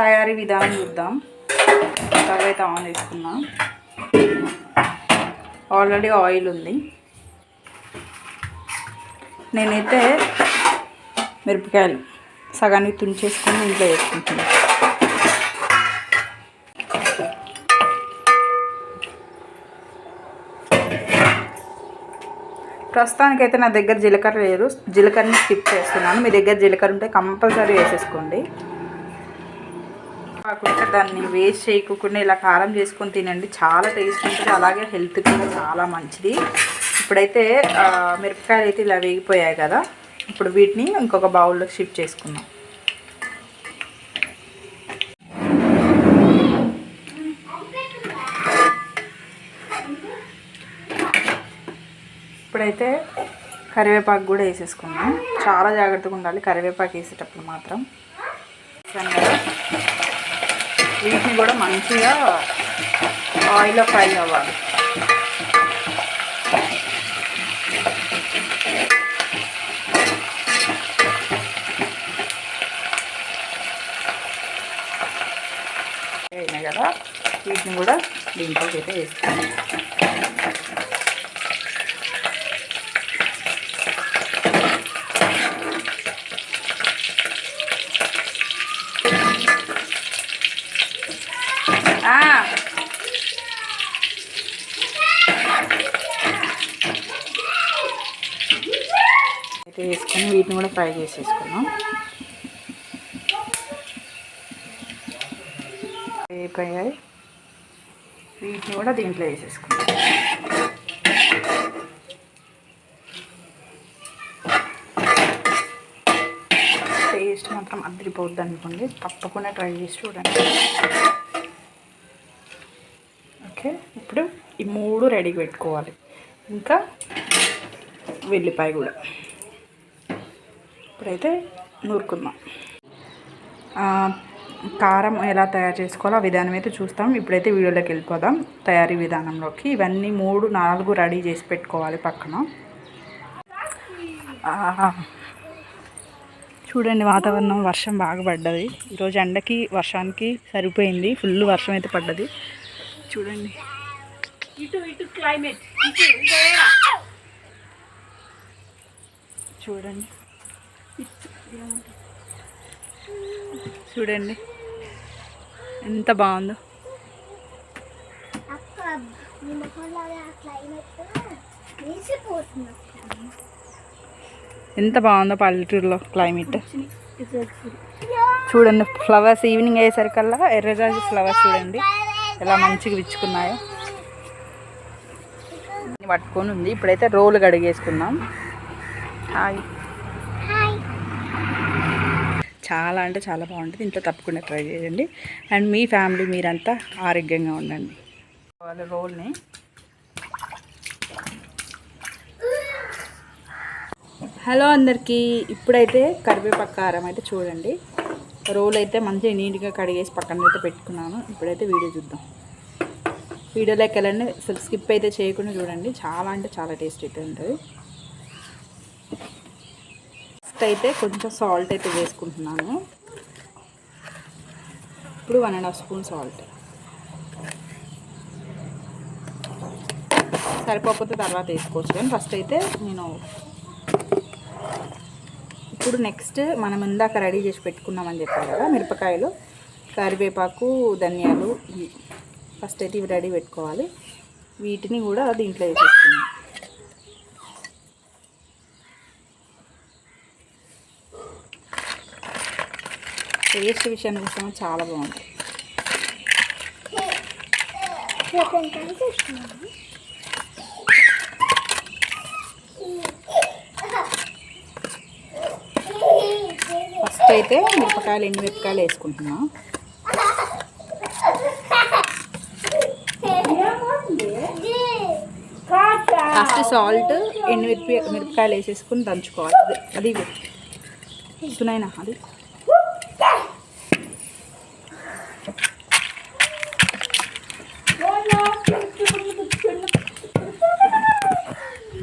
తయారీ విధానం చూద్దాం. స్టవ్ అయితే ఆన్ చేసుకున్నా ఆల్రెడీ ఆయిల్ ఉంది. నేనైతే మిరపకాయలు సగానికి తుంచేసుకొని ఇంట్లో వేసుకుంటున్నాను ప్రస్తుతానికైతే నా దగ్గర జీలకర్ర లేదు. జీలకర్రని స్కిప్ చేస్తున్నాను. మీ దగ్గర జీలకర్ర ఉంటే కంపల్సరీ వేసేసుకోండి. కాకుండా దాన్ని వేస్ట్ చేయకుండా ఇలా కారం చేసుకొని తినండి. చాలా టేస్ట్ ఉంటుంది. అలాగే హెల్త్ కూడా చాలా మంచిది. ఇప్పుడైతే మిరపకాయలు అయితే ఇలా వేగిపోయాయి కదా. ఇప్పుడు వీటిని ఇంకొక బౌల్లో షిఫ్ట్ చేసుకుందాం. ఇప్పుడైతే కరివేపాకు కూడా వేసేసుకున్నాం చాలా జాగ్రత్తగా ఉండాలి కరివేపాకు వేసేటప్పుడు మాత్రం. వీటిని కూడా మంచిగా ఆయిల్లో ఫ్రై అవ్వాలి. అయినాయి కదా వీటిని కూడా దీంట్లోకి అయితే వేస్తాను ఆ. అయితే వేసుకొని వీటిని కూడా ఫ్రై చేసేసుకున్నాం వేగిపోయాయి వీటిని కూడా దీంట్లో వేసేసుకున్నాం టేస్ట్ మాత్రం అద్దరిపోద్ది అనుకోండి తప్పకుండా ట్రై చేసి చూడండి. ఓకే ఇప్పుడు ఈ మూడు రెడీగా పెట్టుకోవాలి. ఇంకా వెల్లిపాయ కూడా. ఇప్పుడైతే నూరుకుందాం. కారం ఎలా తయారు చేసుకోవాలో ఆ విధానం అయితే చూస్తాం. ఇప్పుడైతే వీడియోలోకి వెళ్ళిపోదాం. తయారీ విధానంలోకి ఇవన్నీ మూడు నాలుగు రెడీ చేసి పెట్టుకోవాలి పక్కన. చూడండి వాతావరణం వర్షం బాగా పడ్డది. ఈరోజు ఎండకి వర్షానికి సరిపోయింది. ఫుల్ వర్షం అయితే పడ్డది. చూడండి. ఇటు ఇటు క్లైమేట్ చూడండి. చూడండి. ఎంత బాగుందో. ఎంత బాగుందో పల్లెటూరులో క్లైమేట్. చూడండి ఫ్లవర్స్ ఈవినింగ్ అయ్యేసరికల్లా ఎర్రరాజు ఫ్లవర్స్ చూడండి. ఎలా మంచిగా విచ్చుకున్నాయో. పట్టుకొని ఉంది. ఇప్పుడైతే రోలు కడిగేసుకుందాం. హాయ్ హాయ్ చాలా అంటే చాలా బాగుంటుంది. ఇంట్లో తప్పకుండా ట్రై చేయండి. అండ్ మీ ఫ్యామిలీ మీరంతా ఆరోగ్యంగా ఉండండి. వాళ్ళ రోల్ని. హలో అందరికీ ఇప్పుడైతే కరివేపాకు కారం అయితే చూడండి. రోల్ అయితే మంచిగా నీట్గా కడిగేసి పక్కన అయితే పెట్టుకున్నాను. ఇప్పుడైతే వీడియో చూద్దాం. వీడియోలోకి వెళ్ళండి. అసలు స్కిప్ అయితే చేయకుండా చూడండి. చాలా అంటే చాలా టేస్ట్ అయితే ఉంటుంది. ఫస్ట్ అయితే కొంచెం సాల్ట్ అయితే వేసుకుంటున్నాను. ఇప్పుడు one and half spoon salt. సరిపోకపోతే తర్వాత వేసుకోవచ్చు కానీ ఫస్ట్ అయితే నేను ఇప్పుడు నెక్స్ట్ మనం ఇందాక రెడీ చేసి పెట్టుకున్నామని చెప్పాను కదా మిరపకాయలు కరివేపాకు ధనియాలు ఫస్ట్ అయితే ఇవి రెడీ పెట్టుకోవాలి. వీటిని కూడా దీంట్లో వేసేసుకున్నాం టేస్ట్ విషయానికి వస్తే చాలా బాగుంటుంది ఫస్ట్ అయితే మిరపకాయలు ఎండు మిరపకాయలు వేసుకుంటున్నా. ఫస్ట్ సాల్ట్ ఎండు మిరప మిరపకాయలు వేసేసుకుని దంచుకోవాలి. అది- అది సునైనా అది.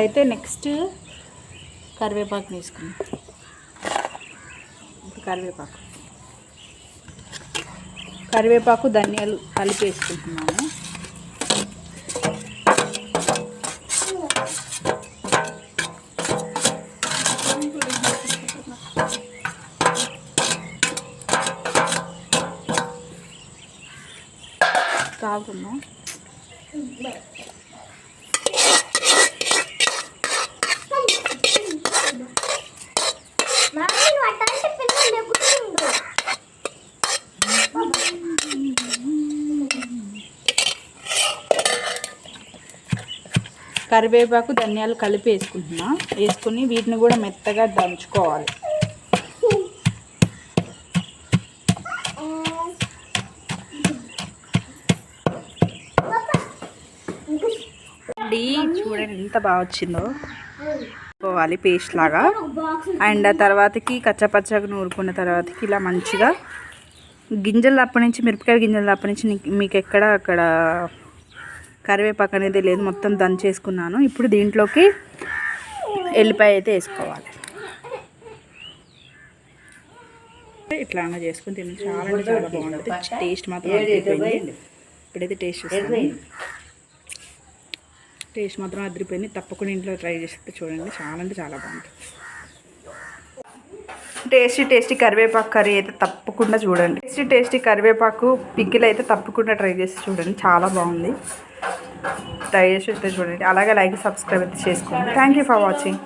ఇప్పుడైతే నెక్స్ట్ కరివేపాకు తీసుకున్నాం ఇప్పుడు కరివేపాకు. కరివేపాకు ధనియాలు కలిపి వేసుకుంటున్నాను కాకుండా కరివేపాకు ధనియాలు కలిపి వేసుకుంటున్నా. వేసుకుని వీటిని కూడా మెత్తగా దంచుకోవాలి. చూడండి ఎంత బాగా వచ్చిందో. పోవాలి పేస్ట్ లాగా. అండ్ ఆ తర్వాతకి కచ్చపచ్చగా నూరుకున్న తర్వాతకి ఇలా మంచిగా గింజలు అప్పటి నుంచి మిరపకాయ గింజలు అప్పటి నుంచి మీకు ఎక్కడ అక్కడ కరివేపాకు అనేది లేదు మొత్తం దంచేసుకున్నాను. ఇప్పుడు దీంట్లోకి ఎల్లిపాయ అయితే వేసుకోవాలి. ఇట్లా అన్న చేసుకుని తిని చాలా అంటే చాలా బాగుంటుంది. టేస్ట్ మాత్రం అదిరిపోయింది ఇప్పుడైతే టేస్ట్ చూస్తాను. టేస్ట్ మాత్రం అదిరిపోయింది. తప్పకుండా ఇంట్లో ట్రై చేస్తే చూడండి. చాలా అంటే చాలా బాగుంటుంది. టేస్టీ టేస్టీ కరివేపాకు కర్రీ అయితే తప్పకుండా చూడండి. టేస్టీ టేస్టీ కరివేపాకు పిక్కిలు అయితే తప్పకుండా ట్రై చేసి చూడండి. చాలా బాగుంది. ట్రై చేసి చూడండి. అలాగే లైక్ సబ్స్క్రైబ్ అయితే చేసుకోండి. Thank you for watching